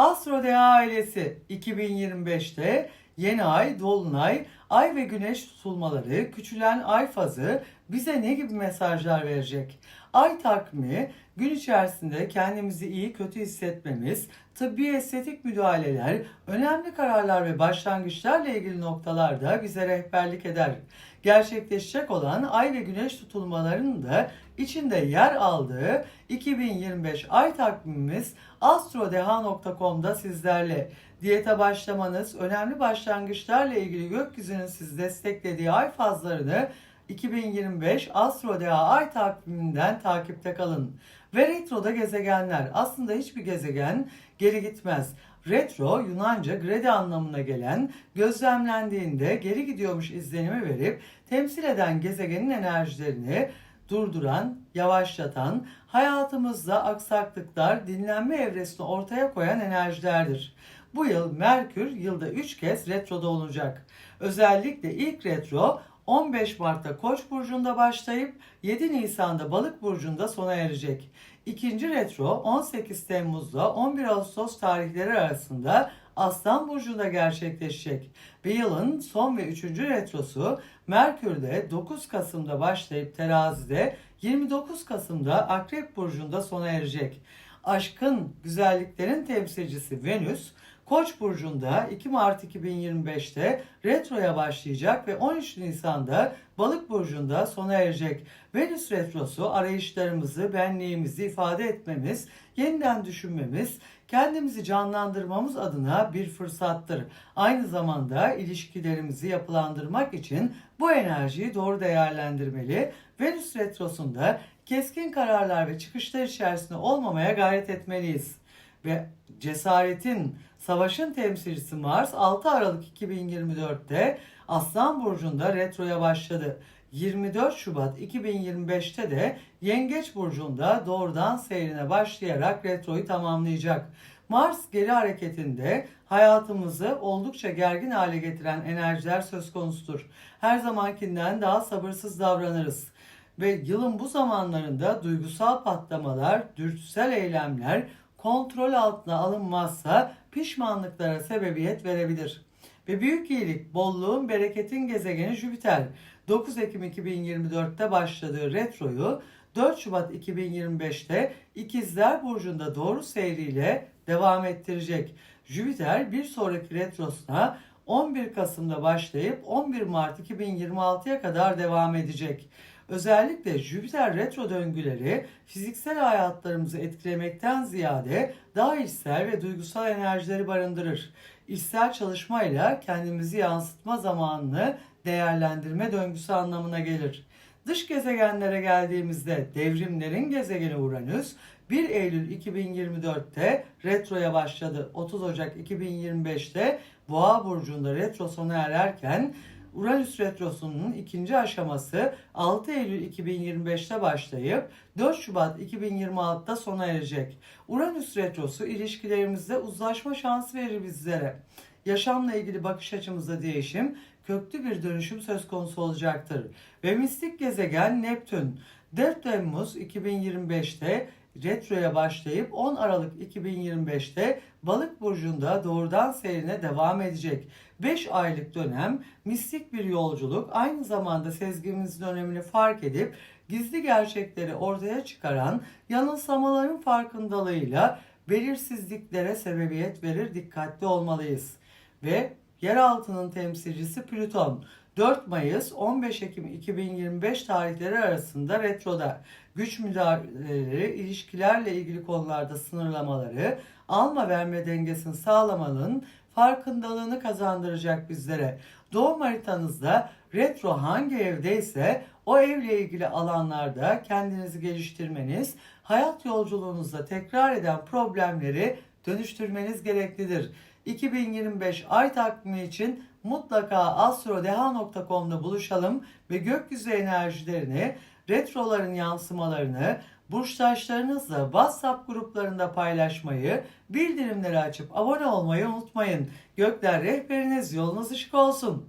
Astro ailesi 2025'te yeni ay, dolunay, ay ve güneş tutulmaları, küçülen ay fazı bize ne gibi mesajlar verecek? Ay takvimi gün içerisinde kendimizi iyi kötü hissetmemiz, tıbbi estetik müdahaleler, önemli kararlar ve başlangıçlarla ilgili noktalarda bize rehberlik eder. Gerçekleşecek olan ay ve güneş tutulmalarının da içinde yer aldığı 2025 ay takvimimiz astrodeha.com'da sizlerle. Diyete başlamanız, önemli başlangıçlarla ilgili gökyüzünün sizi desteklediği ay fazlarını 2025 Astro Deha ay takviminden takipte kalın. Ve retroda gezegenler. Aslında hiçbir gezegen geri gitmez. Retro Yunanca grede anlamına gelen gözlemlendiğinde geri gidiyormuş izlenimi verip temsil eden gezegenin enerjilerini durduran, yavaşlatan, hayatımızda aksaklıklar, dinlenme evresini ortaya koyan enerjilerdir. Bu yıl Merkür yılda 3 kez retroda olacak. Özellikle ilk retro 15 Mart'ta Koç burcunda başlayıp 7 Nisan'da Balık burcunda sona erecek. İkinci retro 18 Temmuz'da 11 Ağustos tarihleri arasında Aslan burcunda gerçekleşecek. Ve yılın son ve üçüncü retrosu Merkür'de 9 Kasım'da başlayıp terazide 29 Kasım'da Akrep burcunda sona erecek. Aşkın, güzelliklerin temsilcisi Venüs Koç burcunda 2 Mart 2025'te retroya başlayacak ve 13 Nisan'da Balık burcunda sona erecek. Venüs retrosu arayışlarımızı, benliğimizi ifade etmemiz, yeniden düşünmemiz, kendimizi canlandırmamız adına bir fırsattır. Aynı zamanda ilişkilerimizi yapılandırmak için bu enerjiyi doğru değerlendirmeli. Venüs retrosunda keskin kararlar ve çıkışlar içerisinde olmamaya gayret etmeliyiz. Ve cesaretin, savaşın temsilcisi Mars 6 Aralık 2024'te Aslan Burcu'nda retroya başladı. 24 Şubat 2025'te de Yengeç Burcu'nda doğrudan seyrine başlayarak retroyu tamamlayacak. Mars geri hareketinde hayatımızı oldukça gergin hale getiren enerjiler söz konusudur. Her zamankinden daha sabırsız davranırız ve yılın bu zamanlarında duygusal patlamalar, dürtüsel eylemler kontrol altına alınmazsa pişmanlıklara sebebiyet verebilir. Ve büyük iyilik, bolluğun, bereketin gezegeni Jüpiter 9 Ekim 2024'te başladığı retroyu 4 Şubat 2025'te İkizler Burcu'nda doğru seyriyle devam ettirecek. Jüpiter bir sonraki retrosuna 11 Kasım'da başlayıp 11 Mart 2026'ya kadar devam edecek. Özellikle Jüpiter retro döngüleri fiziksel hayatlarımızı etkilemekten ziyade daha içsel ve duygusal enerjileri barındırır. İçsel çalışmayla kendimizi yansıtma zamanını değerlendirme döngüsü anlamına gelir. Dış gezegenlere geldiğimizde devrimlerin gezegeni Uranüs 1 Eylül 2024'te retroya başladı. 30 Ocak 2025'te Boğa burcunda retro sona ererken Uranüs retrosunun ikinci aşaması 6 Eylül 2025'te başlayıp 4 Şubat 2026'da sona erecek. Uranüs retrosu ilişkilerimizde uzlaşma şansı verir bizlere. Yaşamla ilgili bakış açımızda değişim, köklü bir dönüşüm söz konusu olacaktır. Ve mistik gezegen Neptün 4 Temmuz 2025'te retroya başlayıp 10 Aralık 2025'te Balık burcunda doğrudan seyrine devam edecek. 5 aylık dönem mistik bir yolculuk aynı zamanda sezgimizin önemini fark edip gizli gerçekleri ortaya çıkaran yanılsamaların farkındalığıyla belirsizliklere sebebiyet verir dikkatli olmalıyız. Ve yeraltının temsilcisi Plüton 4 Mayıs 15 Ekim 2025 tarihleri arasında retroda güç müdahaleleri, ilişkilerle ilgili konularda sınırlamaları, alma verme dengesini sağlamanın farkındalığını kazandıracak bizlere. Doğum haritanızda retro hangi evdeyse o evle ilgili alanlarda kendinizi geliştirmeniz, hayat yolculuğunuzda tekrar eden problemleri dönüştürmeniz gereklidir. 2025 ay takvimi için mutlaka astrodeha.com'da buluşalım ve gökyüzü enerjilerini, retroların yansımalarını, burçtaşlarınızla WhatsApp gruplarında paylaşmayı, bildirimleri açıp abone olmayı unutmayın. Gökler rehberiniz, yolunuz ışık olsun.